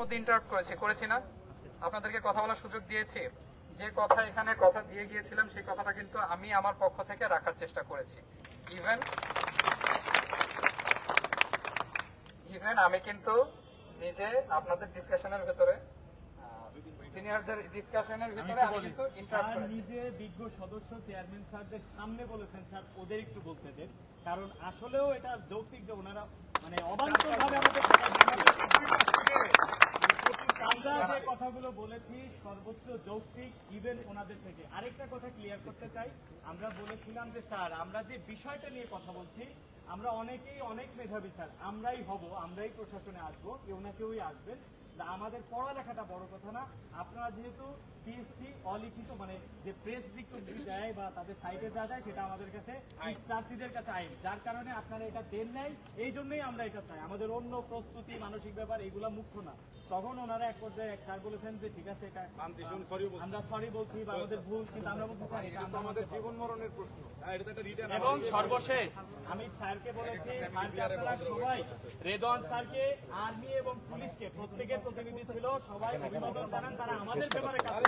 মধ্যে ইন্টারাপ্ট করেছি করেছি না? আপনাদেরকে কথা বলার সুযোগ দিয়েছি। যে কথা এখানে কথা দিয়ে গিয়েছিলাম সেই কথাটা কিন্তু আমি আমার পক্ষ থেকে রাখার চেষ্টা করেছি। ইভেন ইভেন আমি কিন্তু নিজে আপনাদের ডিসকাশনের ভেতরে সিনিয়রদের ডিসকাশনের ভিতরে আমি কিন্তু ইন্টারাপ্ট করেছি। নিজে বিজ্ঞ সদস্য চেয়ারম্যান স্যারদের সামনে বলেছেন স্যার ওদের একটু বলতে দেন। কারণ আসলেও এটা যৌক্তিক যে ওনারা মানে অবান্তরভাবে আমাদের কথা জানাবে। আমরা যে কথাগুলো বলেছি, সর্বোচ্চ যৌক্তিক ইভেন ওনাদের থেকে। আরেকটা কথা ক্লিয়ার করতে চাই। আমরা বলেছিলাম যে, স্যার, আমরা যে বিষয়টা নিয়ে কথা বলছি, আমরা অনেকেই অনেক মেধাবী, স্যার। আমরাই হব, আমরাই প্রশাসনে আসব, কেউ না কেউই আসবেন। যে আমাদের পড়ালেখাটা বড় কথা না। আপনারা যেহেতু পিএসসি অলিখিত মানে যে প্রেস বিজ্ঞপ্তি দেয় বা তাদের সাইটে যা দেয় সেটা আমাদের কাছে প্রার্থীদের কাছে আইন। যার কারণে আপনারা এটা দেন নাই এই জন্যই আমরা এটা চাই। আমাদের অন্য প্রস্তুতি মানসিক ব্যাপার এগুলা মুখ্য না। তখন ওনারা এক পর্যায়ে এক স্যার বলেছেন যে ঠিক আছে এটা আমরা সরি বলছি বা আমাদের ভুল কিন্তু আমরা বলছি স্যার এটা আমাদের জীবন মরণের প্রশ্ন। এবং সর্বশেষ আমি স্যারকে বলেছি স্যারকে আপনারা সবাই রেদওয়ান স্যারকে আর্মি এবং পুলিশকে প্রত্যেকের প্রতিনিধি ছিল সবাই অভিবাদন জানান তারা আমাদের ব্যাপারে কাজ।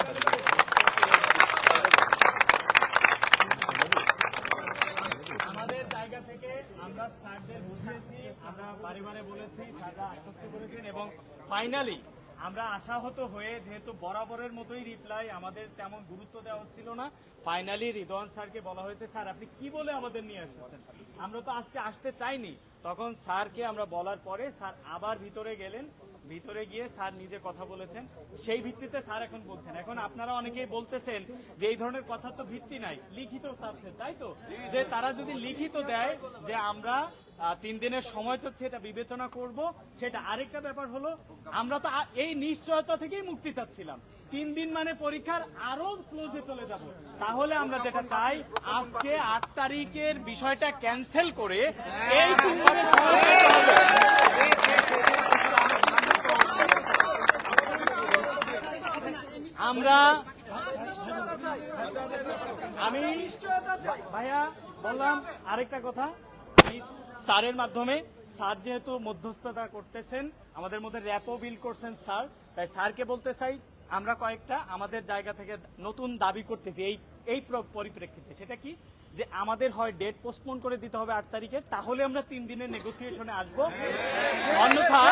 আমাদের জায়গা থেকে আমরা স্যারদের বুঝিয়েছি আমরা বারে বারে বলেছি স্যাররা আশ্বস্ত করেছেন এবং ফাইনালি আমরা আশাহত হয়ে যেহেতু বরাবরের মতোই রিপ্লাই আমাদের তেমন গুরুত্ব দেওয়া হচ্ছিল না। ফাইনালি রিদওয়ান স্যারকে বলা হয়েছে, স্যার, আপনি কি বলে আমাদের নিয়ে আসছেন আমরা তো আজকে আসতে চাইনি। তখন স্যারকে আমরা বলার পরে স্যার আবার ভিতরে গেলেন। ভিতরে গিয়ে স্যার নিজে কথা বলেছেন। সেই ভিত্তিতে স্যার এখন বলছেন। এখন আপনারা অনেকেই বলতেছেন যে এই ধরনের কথা তো ভিত্তি নাই। লিখিত চাচ্ছেন তাই তো? যে তারা যদি লিখিত দেয় যে আমরা তিন দিনের সময় তো সেটা বিবেচনা করব। সেটা আরেকটা ব্যাপার হলো, আমরা তো এই নিশ্চয়তা থেকেই মুক্তি চাচ্ছিলাম। তিন দিন মানে পরীক্ষার আরও ক্লোজে চলে যাব। তাহলে আমরা যেটা চাই, আজকে আট তারিখের বিষয়টা ক্যান্সেল করে এই তিন দিনের আমরা, আমি, ভাইয়া, বললাম আরেকটা কথা। স্যারের মাধ্যমে। স্যার যেহেতু মধ্যস্থতা করতেছেন, আমাদের মধ্যে র্যাপও বিল করছেন স্যার। তাই স্যারকে বলতে চাই, আমরা কয়েকটা আমাদের জায়গা থেকে নতুন দাবি করতেছি এই এই পরিপ্রেক্ষিতে। সেটা কি? যে আমাদের হয় ডেট পোস্টপোন করে দিতে হবে আট তারিখে, তাহলে আমরা তিন দিনের নেগোসিয়েশনে আসব। অন্যথা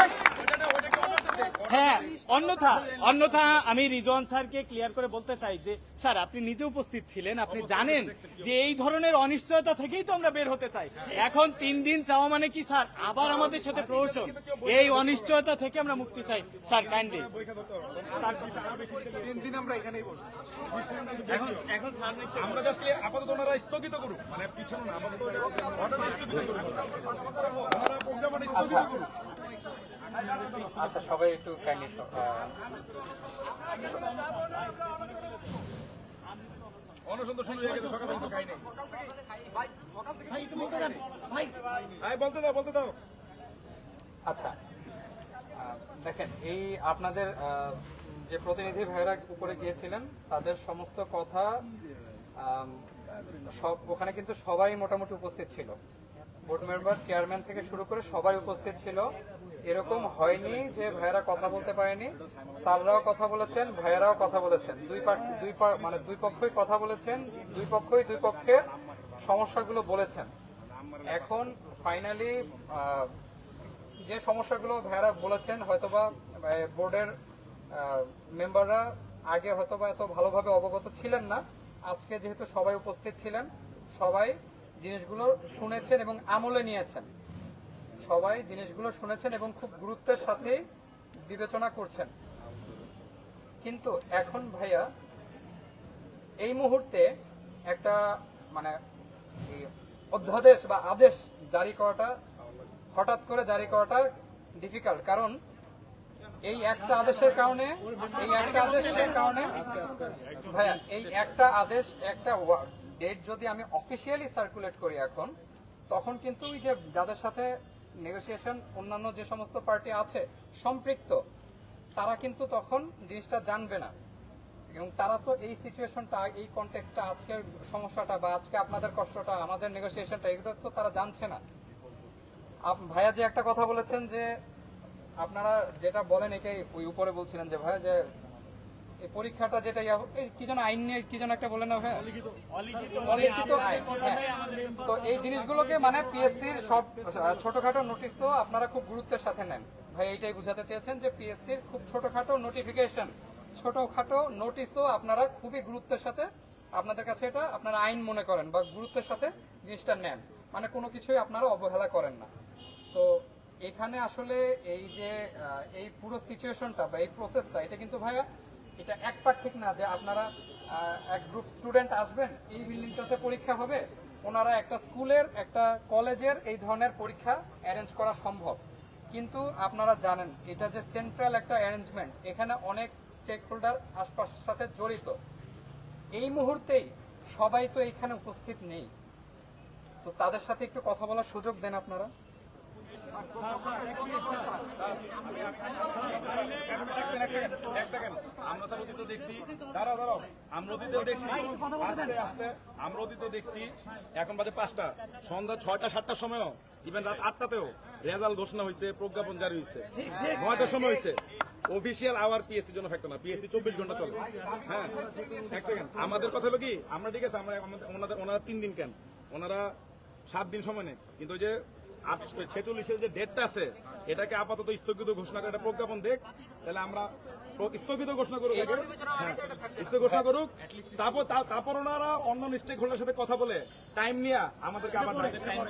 হ্যাঁ অন্যথা অন্যথা আমি রিজওয়ান স্যারকে ক্লিয়ার করে বলতে চাই যে স্যার আপনি নিজে উপস্থিত ছিলেন আপনি জানেন যে এই ধরনের অনিশ্চয়তা থেকেই তো আমরা বের হতে চাই। এখন তিন দিন চাওয়া মানে কি স্যার? আবার আমাদের সাথে প্রহসন। এই অনিশ্চয়তা থেকে আমরা মুক্তি চাই। স্যার কাইন্ডলি তিন দিন আমরা এখানেই এখন এখন স্যার আমরা জাস্ট আপাতত ওনারা স্থগিত করুক। মানে পিছনে না আপাতত অর্ডার স্থগিত করুক। ওনারা প্রোগ্রাম স্থগিত করুক। আচ্ছা সবাই একটু কাইন্ডলি অনশন শুরু হয়ে গেছে সকাল থেকে খাই নাই ভাই বলতে দেন ভাই। ভাই বলতে দাও বলতে দাও। আচ্ছা দেখেন এই আপনাদের যে প্রতিনিধি ভাইরা উপরে গিয়েছিলেন তাদের সমস্ত কথা সব ওখানে কিন্তু সবাই মোটামুটি উপস্থিত ছিল। বোর্ড মেম্বার চেয়ারম্যান থেকে শুরু করে সবাই উপস্থিত ছিল। এরকম হয়নি যে ভাইয়েরা কথা বলতে পারেনি। স্যাররাও কথা বলেছেন, ভাইয়েরাও কথা বলেছেন। দুই দুই মানে দুই পক্ষই কথা বলেছেন, দুই পক্ষই দুই পক্ষের সমস্যাগুলো বলেছেন। এখন ফাইনালি যে সমস্যাগুলো ভাইয়ারা বলেছেন, হয়তোবা বোর্ডের মেম্বাররা আগে হয়তোবা এত ভালোভাবে অবগত ছিলেন না। আজকে যেহেতু সবাই উপস্থিত ছিলেন, সবাই জিনিসগুলো শুনেছেন এবং আমলে নিয়েছেন। সবাই জিনিসগুলো শুনেছেন এবং খুব গুরুত্বের সাথে বিবেচনা করছেন। কিন্তু এখন ভাইয়া, এই মুহূর্তে একটা মানে অধ্যাদেশ বা আদেশ জারি করাটা, হঠাৎ করে জারি করাটা ডিফিকাল্ট কারণ এই একটা আদেশের কারণে, এই একটা আদেশের কারণে ভাইয়া, এই একটা আদেশ, একটা ডেট যদি আমি অফিসিয়ালি সার্কুলেট করি এখন, তখন কিন্তু ওই যে যাদের সাথে নেগোসিয়েশন, অন্যান্য যে সমস্ত পার্টি আছে, সম্পৃক্ত, তারা কিন্তু তখন জিনিসটা জানবে না। এবং তারা তো এই সিচুয়েশনটা এই কনটেক্সটটা আজকের সমস্যাটা বা আজকে আপনাদের কষ্টটা, আমাদের নেগোসিয়েশনটা এগুলো তো তারা জানছে না। ভাইয়া যে একটা কথা বলেছেন যে, আপনারা যেটা বলেন এটাই, ওই উপরে বলছিলেন যে, ভাইয়া যে এই পরীক্ষাটা যেটা কি যেন আইন নিয়ে কি যেন একটা বলেন না অলিখিত আইন। হ্যাঁ। তো এই জিনিসগুলোকে মানে পিএসসির সব ছোটখাটো নোটিশও আপনারা খুব গুরুত্বের সাথে নেন। ভাই এইটাই বুঝাতে চেয়েছেন যে পিএসসির খুব ছোটখাটো নোটিফিকেশন ছোটখাটো নোটিশও আপনারা খুবই গুরুত্বের সাথে আপনাদের কাছে এটা আপনারা আইন মনে করেন বা গুরুত্বের সাথে জিনিসটা নেন। মানে কোনো কিছুই আপনারা অবহেলা করেন না। তো এখানে আসলে এই যে এই পুরো সিচুয়েশনটা বা এই প্রসেসটা এটা কিন্তু ভাইয়া এটা একপাক্ষিক না যে আপনারা এক গ্রুপ স্টুডেন্ট আসবেন, এই বিল্ডিংটাতে পরীক্ষা হবে, ওনারা একটা স্কুলের, একটা কলেজের এই ধরনের পরীক্ষা অ্যারেঞ্জ করা সম্ভব। কিন্তু আপনারা জানেন, এটা যে সেন্ট্রাল একটা অ্যারেঞ্জমেন্ট এখানে অনেক স্টেক হোল্ডার আশপাশের সাথে জড়িত। এই মুহূর্তেই সবাই তো এখানে উপস্থিত নেই। তো তাদের সাথে একটু কথা বলার সুযোগ দেন আপনারা। এক এখন পাঁচটা সন্ধ্যা ছয়টা সাতটার সময়ও ইভেন রাত আটটাতেও হয়েছে প্রজ্ঞাপন জারি হয়েছে নয়টার সময় হয়েছে অফিসিয়াল আওয়ার পিএসসির জন্য ফ্যাক্টর না পিএসসি চব্বিশ ঘণ্টা চলে হ্যাঁ এক সেকেন্ড আমাদের কথা হলো কি আমরা ঠিক আছে আমরা ওনাদের ওনারা তিন দিন কেন ওনারা সাত দিন সময় নেই কিন্তু ওই যে ছেচল্লিশের যে ডেটটা আছে এটাকে আপাতত স্থগিত ঘোষণা করে একটা প্রজ্ঞাপন দেখ তাহলে আমরা স্থগিত ঘোষণা করুক হ্যাঁ, স্থগিত ঘোষণা করুক। তারপর তারপর ওনারা অন্য স্টেক হোল্ডার সাথে কথা বলে টাইম নিয়ে আমাদেরকে আবার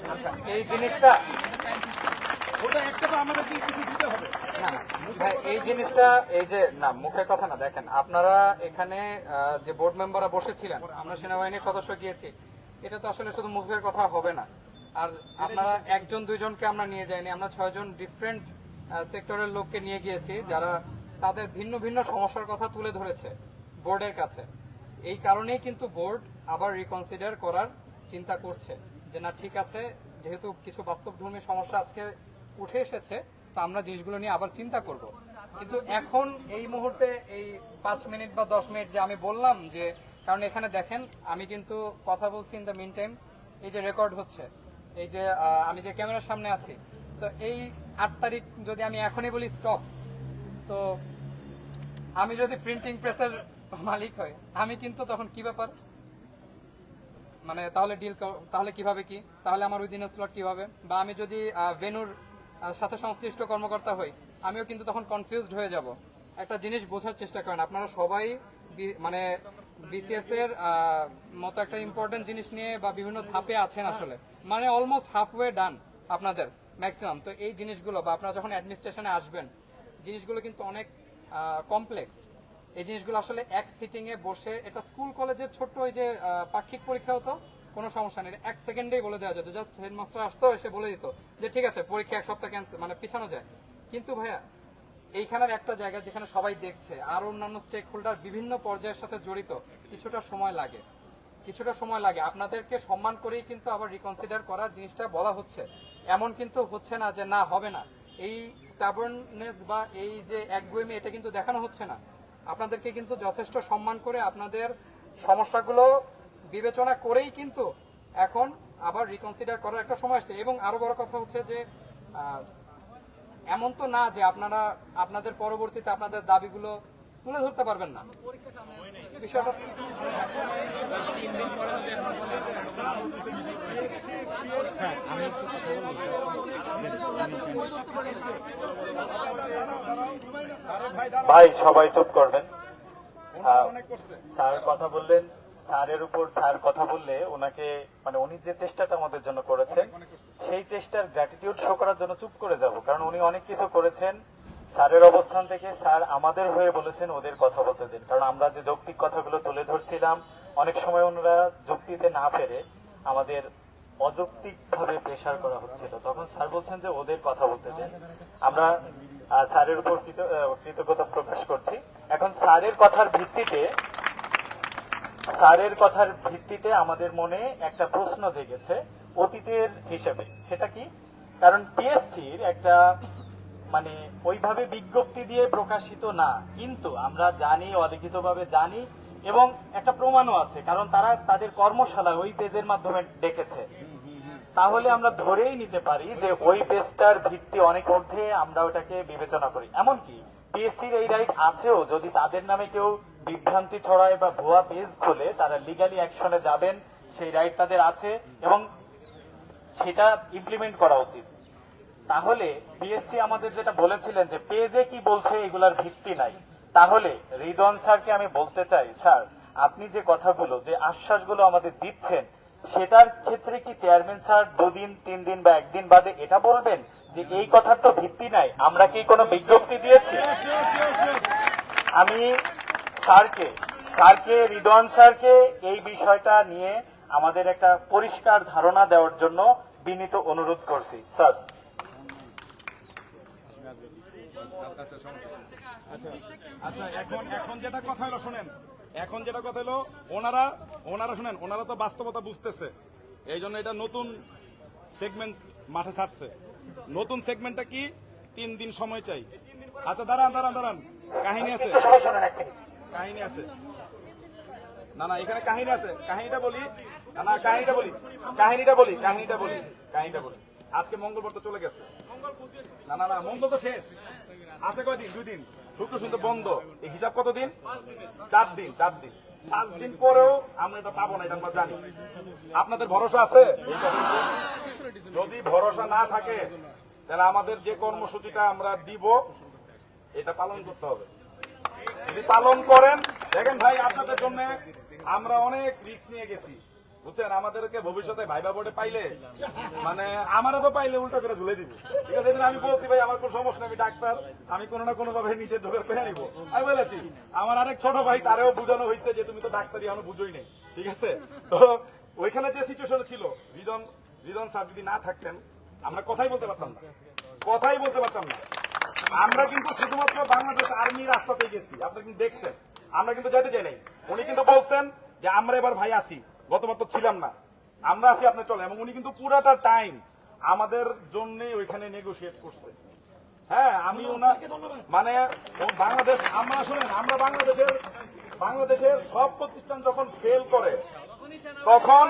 আচ্ছা এই জিনিসটা ওটা একটা তো আমাদেরকে কিছু দিতে হবে। না, না, ভাই, এই জিনিসটা এই যে না মুখের কথা না দেখেন আপনারা এখানে আহ, যে বোর্ড মেম্বাররা বসেছিলেন আমরা সেনাবাহিনীর সদস্য গিয়েছি এটা তো আসলে শুধু মুখের কথা হবে না। আর আপনারা একজন, দুইজনকে আমরা নিয়ে যাইনি। আমরা ছয়জন ডিফারেন্ট সেক্টরের লোককে নিয়ে গিয়েছি, যারা তাদের ভিন্ন ভিন্ন সমস্যার কথা তুলে ধরেছে বোর্ডের কাছে। এই কারণেই কিন্তু বোর্ড আবার রিকনসিডার করার চিন্তা করছে যে, না, ঠিক আছে, যেহেতু কিছু বাস্তবধর্মী সমস্যা আজকে উঠে এসেছে, তো আমরা জিনিসগুলো নিয়ে আবার চিন্তা করব। কিন্তু এখন এই মুহূর্তে এই পাঁচ মিনিট বা দশ মিনিট যে আমি বললাম যে, কারণ এখানে দেখেন, আমি কিন্তু কথা বলছি ইন দ্য মিন টাইম এই যে রেকর্ড হচ্ছে এই যে আমি যে ক্যামেরার সামনে আছি, তো এই আট তারিখ যদি আমি এখনই বলি স্টপ তো আমি যদি প্রিন্টিং প্রেসের মালিক হই, আমি কিন্তু তখন কি ব্যাপার? মানে তাহলে ডিল তাহলে কীভাবে কি? তাহলে আমার ওই দিনের স্লট কীভাবে? বা আমি যদি ভেনুর সাথে সংশ্লিষ্ট কর্মকর্তা হই, আমিও কিন্তু তখন কনফিউজড হয়ে যাব। একটা জিনিস বোঝার চেষ্টা করেন, আপনারা সবাই মানে বিসিএস এর মতো একটা ইম্পর্টেন্ট জিনিস নিয়ে বা বিভিন্ন ধাপে আছেন আসলে। মানে অলমোস্ট হাফ ওয়ে ডান আপনাদের ম্যাক্সিমাম তো এই জিনিসগুলো বা আপনারা যখন অ্যাডমিনিস্ট্রেশনে আসবেন জিনিসগুলো কিন্তু অনেক কমপ্লেক্স এই জিনিসগুলো আসলে এক সিটিং এ বসে এটা স্কুল কলেজের ছোট্ট ওই যে পাক্ষিক পরীক্ষা হতো কোনো সমস্যা নেই। এক সেকেন্ডেই বলে দেওয়া যেত। জাস্ট হেডমাস্টার আসতো এসে বলে দিত যে ঠিক আছে পরীক্ষা এক সপ্তাহ ক্যান্সেল মানে পিছানো যায়। কিন্তু ভাইয়া এইখানের একটা জায়গা যেখানে সবাই দেখছে, আর অন্যান্য স্টেক হোল্ডার বিভিন্ন পর্যায়ের সাথে জড়িত, কিছুটা সময় লাগে। কিছুটা সময় লাগে। আপনাদেরকে সম্মান করেই কিন্তু আবার রিকনসিডার করার জিনিসটা বলা হচ্ছে। এমন কিন্তু হচ্ছে না যে না, হবে না। এই স্টাবননেস বা এই যে একগুয়েমি, এটা কিন্তু দেখানো হচ্ছে না। আপনাদেরকে কিন্তু যথেষ্ট সম্মান করে আপনাদের সমস্যাগুলো বিবেচনা করেই কিন্তু এখন আবার রিকনসিডার করার একটা সময় আসছে। এবং আরও বড় কথা হচ্ছে যে এমন তো না যে আপনারা, আপনাদের পরবর্তীতে আপনাদের দাবিগুলো তুলে ধরতে পারবেন না। ভাই, সবাই চুপ করবেন। করছে স্যার কথা বললেন। স্যারের উপর স্যার কথা বললে ওনাকে মানে উনি যে চেষ্টাটা আমাদের জন্য করেছেন, সেই চেষ্টার গ্র্যাটিটিউড শো করার জন্য চুপ করে যাব। কারণ উনি অনেক কিছু করেছেন। স্যারের অবস্থান থেকে স্যার আমাদের হয়ে বলেছেন ওদের কথা বলতে দিন। কারণ আমরা যে যৌক্তিক কথাগুলো তুলে ধরছিলাম, অনেক সময় ওনারা যুক্তিতে না পেরে আমাদের অযৌক্তিক ভাবে প্রেশার করা হচ্ছিল। তখন স্যার বলছেন যে ওদের কথা বলতে দেন। আমরা স্যারের উপর কৃতজ্ঞতা প্রকাশ করছি। এখন স্যারের কথার ভিত্তিতে স্যারের কথার ভিত্তিতে আমাদের মনে একটা প্রশ্ন জেগেছে অতীতের হিসেবে। সেটা কি? কারণ পিএসসির একটা মানে ওইভাবে বিজ্ঞপ্তি দিয়ে প্রকাশিত না। কিন্তু আমরা জানি, অলিখিতভাবে জানি, এবং একটা প্রমাণও আছে, কারণ তারা তাদের কর্মশালা ওই পেজের মাধ্যমে ডেকেছে। তাহলে আমরা ধরেই নিতে পারি যে ওই পেজটার ভিত্তি অনেক ঊর্ধ্বে আমরা ওটাকে বিবেচনা করি। এমনকি পিএসসির এই রাইট আছেও, যদি তাদের নামে কেউ বিভ্রান্তি ছড়ায় বা ভুয়া পেজ খোলে, তারা লিগালি অ্যাকশনে যাবেন, সেই রাইট তাদের আছে এবং সেটা ইমপ্লিমেন্ট করা উচিত। তাহলে বিএসসি আমাদের যেটা বলেছিলেন যে পেজে কি বলছে এগুলার ভিত্তি নাই। তাহলে রিদন স্যারকে আমি বলতে চাই, স্যার, আপনি যে কথাগুলো, যে আশ্বাসগুলো আমাদের দিচ্ছেন, সেটার ক্ষেত্রে কি চেয়ারম্যান স্যার দুদিন তিন দিন বা একদিন বাদে এটা বলবেন যে এই কথার তো ভিত্তি নাই, আমরা কি কোনো বিজ্ঞপ্তি দিয়েছি? আমি স্যারকে স্যারকে রিদওয়ান স্যারকে এই বিষয়টা নিয়ে আমাদের একটা পরিষ্কার ধারণা দেওয়ার জন্য বিনীত অনুরোধ করছি স্যার। আচ্ছা আচ্ছা এখন এখন যেটা কথা হলো শুনেন এখন যেটা কথা হলো ওনারা ওনারা শুনেন ওনারা তো বাস্তবতা বুঝতেছে এই জন্য এটা নতুন সেগমেন্ট মাঠে ছাড়ছে। নতুন সেগমেন্টটা কি? তিন দিন সময় চাই। আচ্ছা দাঁড়ান দাঁড়ান দাঁড়ান কাহিনী আছে। কাহিনী আছে। না না, এখানে কাহিনী আছে। কাহিনীটা বলি। না না, কাহিনীটা বলি। কাহিনীটা বলি কাহিনীটা বলি কাহিনীটা বলি। আজকে মঙ্গলবার তো চলে গেছে। না না না, মঙ্গল তো শেষ। আছে কয়দিন দুই দিন। শুক্র শুনতে বন্ধ। এই হিসাব কত দিন? চার দিন চার দিন। পাঁচ দিন পরেও আমরা এটা পাবো না, এটা আমরা জানি। আপনাদের ভরসা আছে? যদি ভরসা না থাকে, তাহলে আমাদের যে কর্মসূচিটা আমরা দিব, এটা পালন করতে হবে। যদি পালন করেন, দেখেন ভাই, আপনাদের জন্য আমরা অনেক রিস্ক নিয়ে গেছি। বুঝছেন? আমাদেরকে ভবিষ্যতে ভাইবা বোর্ডে পাইলে মানে আমারও তো পাইলে উল্টো করে ঝুলে দিবে। ঠিক আছে আমি বলছি ভাই, আমার কোনো সমস্যা আমি ডাক্তার। আমি কোনো না কোনো ভাবে নিজের ঢোকার পেয়ে নিবো। আমি বলেছি, আমার আরেক ছোট ভাই, তারেও বোঝানো হয়েছে যে তুমি তো ডাক্তারি এখনও বুঝোই নেই। ঠিক আছে? তো ওইখানে যে সিচুয়েশন ছিল রিজন রিজন স্যার যদি না থাকতেন, আমরা কথাই বলতে পারতাম না। কথাই বলতে পারতাম না। আমরা কিন্তু শুধুমাত্র বাংলাদেশ আর্মি রাস্তাতে গেছি আপনি কিন্তু দেখছেন। আমরা কিন্তু যেতে চাই নাই। উনি কিন্তু বলছেন যে আমরা এবার ভাই আসি গতবার তো ছিলাম না। আমরা আছি আপনি চলে এবং উনি কিন্তু পুরাটা টাইম আমাদের জন্য ওইখানে নেগোসিয়েট করছে। হ্যাঁ আমি ওনার মানে বাংলাদেশ আমরা শুনেন আমরা বাংলাদেশের বাংলাদেশের সব প্রতিষ্ঠান যখন ফেল করে তখন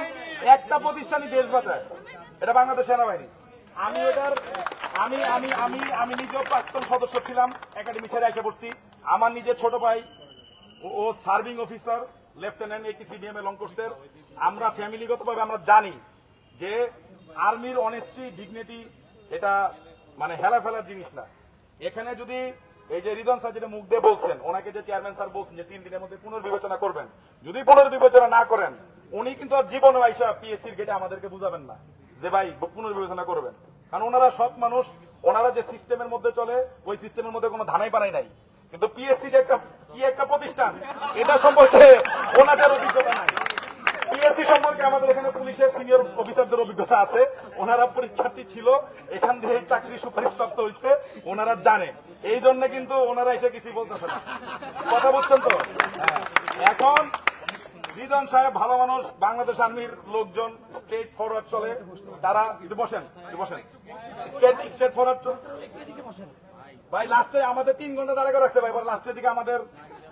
একটা প্রতিষ্ঠানই দেশ বাঁচায়। এটা বাংলাদেশ সেনাবাহিনী। আমি এটার আমি আমি আমি আমি নিজেও প্রাক্তন সদস্য ছিলাম, একাডেমি ছেড়ে এসে পড়ছি। আমার নিজের ছোট ভাই ও- serving officer, lieutenant eighty three এ লং কোর্সের আমরা ফ্যামিলিগতভাবে আমরা জানি যে আর্মির অনেস্টি ডিগনিটি এটা মানে হেলা ফেলার জিনিস না। এখানে যদি এই যে রিদন স্যার যেটা মুখ দিয়ে বলছেন, ওনাকে যে চেয়ারম্যান স্যার বলছেন যে তিন দিনের মধ্যে পুনর্বিবেচনা করবেন, যদি পুনর্বিবেচনা না করেন, উনি কিন্তু আর জীবনে আইসা পিএসসির গেটে আমাদেরকে বুঝাবেন না যে ভাই পুনর্বিবেচনা করবেন। কারণ ওনারা সব মানুষ, ওনারা যে সিস্টেমের মধ্যে চলে, ওই সিস্টেমের মধ্যে কোনো ধানাই পানাই নাই। কিন্তু পিএসসি যে একটা কি একটা প্রতিষ্ঠান? এটা সম্পর্কে ওনাদের অভিজ্ঞতা নাই। পিএসসি সম্পর্কে আমাদের এখানে পুলিশের সিনিয়র অফিসারদের অভিজ্ঞতা আছে। ওনারা পরীক্ষার্থী ছিল, এখান থেকে চাকরি সুপারিশ প্রাপ্ত হয়েছে, ওনারা জানে। এই জন্য কিন্তু ওনারা এসে কিছু বলতেছে না। কথা বলছেন তো। এখন রিজন সাহেব ভালো মানুষ, বাংলাদেশ আর্মির লোকজন স্ট্রেট ফরওয়ার্ড চলে। তারা বসেন বসেন। স্ট্রেট ফরওয়ার্ড চলে। ভাই লাস্টে আমাদের তিন ঘণ্টা দাঁড়া করে রাখতে ভাই। লাস্টের দিকে আমাদের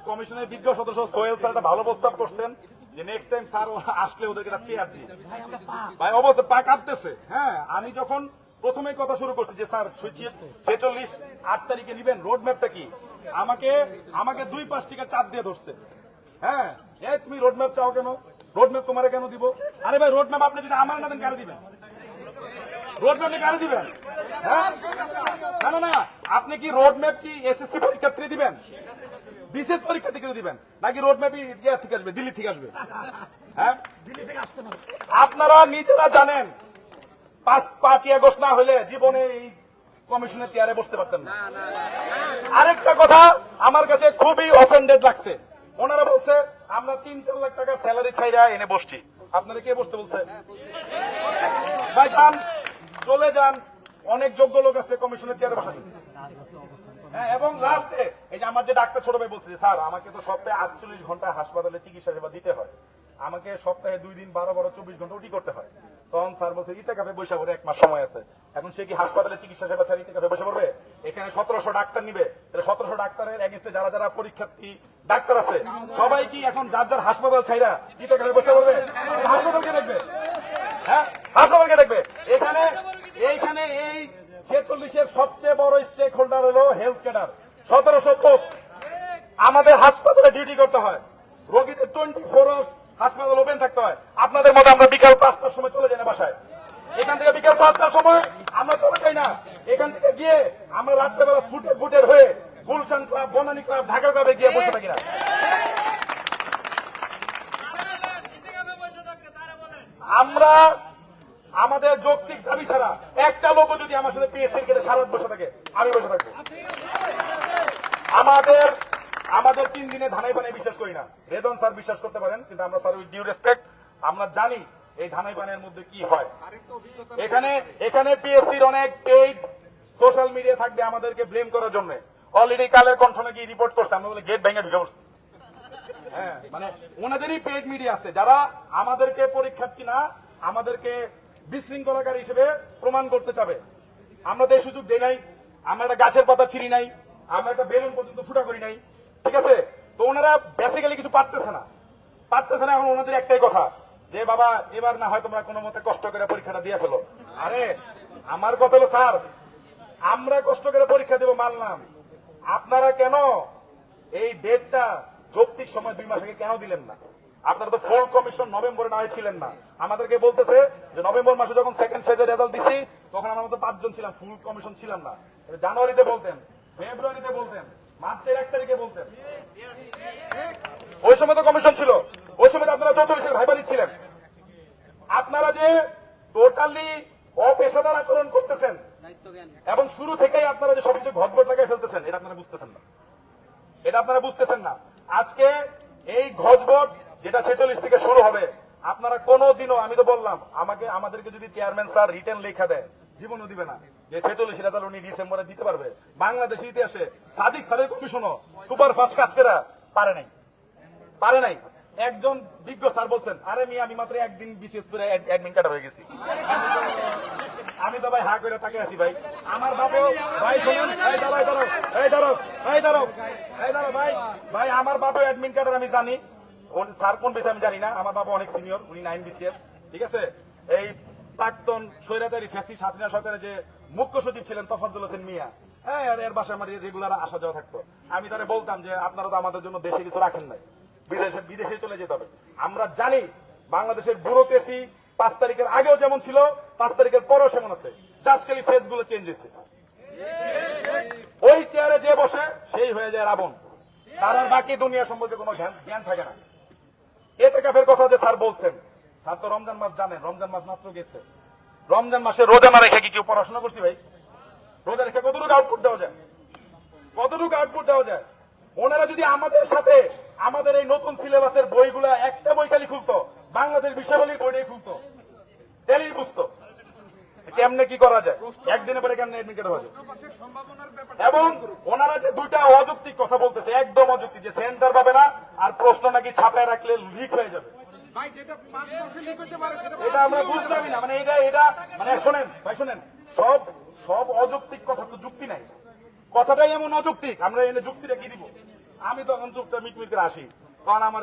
কমিশনের বিজ্ঞ সদস্য সোহেল স্যার ভালো প্রস্তাব করছেন যে নেক্সট টাইম স্যার আসলে ওদেরকে একটা চেয়ার দিই ভাই, অবস্থা পা কাঁপতেছে। হ্যাঁ আমি যখন প্রথমে কথা শুরু করছি যে স্যার ছেচল্লিশ আট তারিখে নিবেন রোড ম্যাপটা কি? আমাকে আমাকে দুই পাঁচ থেকে চাপ দিয়ে ধরছে। হ্যাঁ তুমি রোড ম্যাপ চাও কেন? রোড ম্যাপ তোমার কেন দিব? আরে ভাই রোড ম্যাপ আপনি যদি আমার না দেন কারে দিবেন। রোড ম্যাপ কারে দিবেন? হ্যাঁ? না না না। আপনি কি রোড ম্যাপ কি এসএসসি পরীক্ষার্থী দিবেন? বিশেষ পরীক্ষা থেকে দিবেন? নাকি রোড ম্যাপই ইয়া থেকে আসবে দিল্লি থেকে আসবে? হ্যাঁ? আপনারা নিজেরা জানেন পাঁচ পাঁচই আগস্ট না হলে জীবনে এই কমিশনের চেয়ারে বসতে পারতেন না। আরেকটা কথা আমার কাছে খুবই অফেন্ডেড লাগছে। ওনারা বলছে, আমরা তিন চার লাখ টাকার স্যালারি ছাইরা এনে বসছি। আপনারা কে বসতে বলছে? ভাই যান, চলে যান। অনেক যোগ্য লোক আছে কমিশনের চেয়ারে হ্যাঁ এবং লাস্টে এই যে আমার যে ডাক্তার ছোট ভাই বলছে, স্যার, আমাকে তো সপ্তাহে আটচল্লিশ ঘণ্টা হাসপাতালে চিকিৎসা সেবা দিতে হয়। আমাকে সপ্তাহে দুই দিন বারো বারো চব্বিশ ঘণ্টা উটি করতে হয়। তখন স্যার বলছে, ইতে কাপে বসে পড়ে, এক মাস সময় আছে। এখন সে কি হাসপাতালে চিকিৎসা সেবা ছাড়া ইতে কাপে বসে পড়বে? এখানে সতেরোশো ডাক্তার নিবে। তাহলে সতেরোশো ডাক্তারের এগেন্স্টে যারা যারা পরীক্ষার্থী, ডাক্তার আছে, সবাই কি এখন যার যার হাসপাতাল ছাইরা ইতে কাপে বসে পড়বে? হাসপাতালকে দেখবে? হ্যাঁ? হাসপাতালকে দেখবে? এখানে, এইখানে এই ছেচল্লিশের সবচেয়ে বড় স্টেক হোল্ডার হলো হেলথ কেয়ার সতেরোশো পোস্ট আমাদের হাসপাতালে ডিউটি করতে হয়। রোগীদের টোয়েন্টি ফোর আওয়ার্স হাসপাতাল ওপেন থাকতে হয়। আপনাদের মতো আমরা বিকাল পাঁচটার সময় চলে যাই? বাসায়। এখান থেকে বিকাল পাঁচটার সময় আমরা চলে যাই না। এখান থেকে গিয়ে আমরা রাত্রেবেলা ফুটেড ফুটেড হয়ে গুলশান ক্লাব, বনানী ক্লাব, ঢাকা ক্লাবে গিয়ে বসে থাকি না। আমরা আমাদের যৌক্তিক দাবি ছাড়া একটা লোক যদি আমার সাথে পিএসসি কেটে সারা বসে থাকে, আমি বসে থাকব। আমাদের আমাদের তিন দিনে ধানাই পানে বিশ্বাস করি না। রেদন স্যার বিশ্বাস করতে পারেন, কিন্তু আমরা স্যার উইথ ডিউ রেসপেক্ট, আমরা জানি এই ধানাই পানের মধ্যে কি হয়? এখানে এখানে পিএসসির অনেক পেইড সোশ্যাল মিডিয়া থাকবে আমাদেরকে ব্লেম করার জন্য। অলরেডি কালের কণ্ঠ নাকি রিপোর্ট করছে আমরা বলে গেট ভেঙে ঢুকে পড়ছি। হ্যাঁ মানে ওনাদেরই পেইড মিডিয়া আছে। যারা আমাদেরকে পরীক্ষার্থী না আমাদেরকে বিশৃঙ্খলাকার হিসেবে প্রমাণ করতে চাবে। আমরা তো এই সুযোগ দেই নাই আমরা একটা গাছের পাতা ছিঁড়ি নাই আমরা একটা বেলুন পর্যন্ত ফুটা করি নাই ঠিক আছে? তো ওনারা বেসিক্যালি কিছু পারতেছে না। পারতেছে না এখন ওনাদের একটাই কথা যে বাবা, এবার না হয় তোমরা কোনো মতে কষ্ট করে পরীক্ষাটা দিয়ে ফেলো। আরে, আমার কথা হলো, স্যার, আমরা কষ্ট করে পরীক্ষা দেবো, মানলাম। আপনারা কেন এই ডেটটা যৌক্তিক সময় দুই মাস আগে কেন দিলেন না? আপনারা তো ফুল কমিশন নভেম্বরে না ছিলেন না। আমাদেরকে বলতেছে যে নভেম্বর মাসে যখন সেকেন্ড ফেজের রেজাল্ট দিছি, তখন আমরা মতো পাঁচজন ছিলাম ফুল কমিশন ছিলাম না। জানুয়ারিতে বলতেন, ফেব্রুয়ারিতে বলতেন, মার্চের এক তারিখে বলতেন। ওই সময় তো কমিশন ছিল। ওই সময় আপনারা চৌচল্লিশের ভাইবানি ছিলেন, আপনারা যে টোটালি অপেশাদার আচরণ করতেছেন এবং শুরু থেকেই আপনারা যে সবকিছু ঘটঘট লাগাই ফেলতেছেন, এটা আপনারা বুঝতেছেন না। এটা আপনারা বুঝতেছেন না। আজকে এই ঘজবট যেটা ছেচল্লিশ থেকে শুরু হবে, আপনারা কোনো দিনও আমি তো বললাম, আমাকে, আমাদেরকে যদি চেয়ারম্যান স্যার রিটেন লেখা দেয়, জীবনও দিবে না যে ছেচল্লিশ রেজাল্ট উনি ডিসেম্বরে দিতে পারবে। বাংলাদেশের ইতিহাসে সাদিক স্যারের কমিশনও সুপার ফাস্ট কাজ করা পারে নাই। পারে নাই। একজন বিজ্ঞ স্যার বলছেন, আরে মি আমি মাত্র একদিন বিসিএস করে অ্যাডমিন কাটা হয়ে গেছি। আমি তো ভাই হা করে তাকে আছি ভাই। আমার বাবু ভাই শুনুন, এই দাঁড়াও এই দাঁড়াও এই দাঁড়াও এই দাঁড়াও এই দাঁড়াও ভাই ভাই, আমার বাবু অ্যাডমিন কার্ডের আমি জানি। স্যার কোন বিষয়ে আমি জানি না, আমার বাবা অনেক সিনিয়র উনি নাইন বিসিএস ঠিক আছে? এই প্রাক্তন স্বৈরাচারী ফ্যাসিস হাসিনা সরকারের যে মুখ্য সচিব ছিলেন তফাজ্জল হোসেন মিয়া হ্যাঁ এর বাসায় আমার রেগুলার আসা যাওয়া থাকতো। আমি তারে বলতাম যে, আপনারা তো আমাদের জন্য দেশে কিছু রাখেন নাই। বিদেশে বিদেশে চলে যেতে হবে। আমরা জানি বাংলাদেশের বুড়ো ব্যুরোক্রেসি পাঁচ তারিখের আগেও যেমন ছিল, পাঁচ তারিখের পরেও সেমন আছে। জাস্ট ফেসগুলো চেঞ্জ হয়েছে। ওই চেয়ারে যে বসে, সেই হয়ে যায় রাবণ। তার আর বাকি দুনিয়া সম্পর্কে কোনো জ্ঞান থাকে না। এতে কাফের কথা যে স্যার বলছেন, স্যার তো রমজান মাস জানেন, রমজান মাস মাত্র গেছে। রমজান মাসে রোজা না রেখে কি কেউ পড়াশোনা করছি ভাই? রোজা রেখে কতটুকু আউটপুট দেওয়া যায়? কতটুকু আউটপুট দেওয়া যায়? ওনারা যদি আমাদের সাথে আমাদের এই নতুন সিলেবাসের বইগুলা একটা বই খালি খুলতো বাংলাদেশ বিষয়াবলীর বইটাই খুলতো। তাহলেই বুঝতো। কেমনে কি করা যায়? একদিনে পরে কেমনে এডমিট হওয়া যায়? এবং ওনারা যে দুইটা অযৌক্তিক কথা বলতেছে একদম অযৌক্তিক যে সেন্টার পাবে না আর প্রশ্ন নাকি ছাপায় রাখলে লিক হয়ে যাবে। এটা আমরা বুঝলামই না। মানে এটা এটা মানে শোনেন ভাই শোনেন। সব সব অযৌক্তিক কথা তো যুক্তি নাই। কথাটাই এমন অযৌক্তিক, আমরা এনে যুক্তিটা কি দিব? আমি তখন চুপচাপ মিটমিট করে আসি। কারণ আমার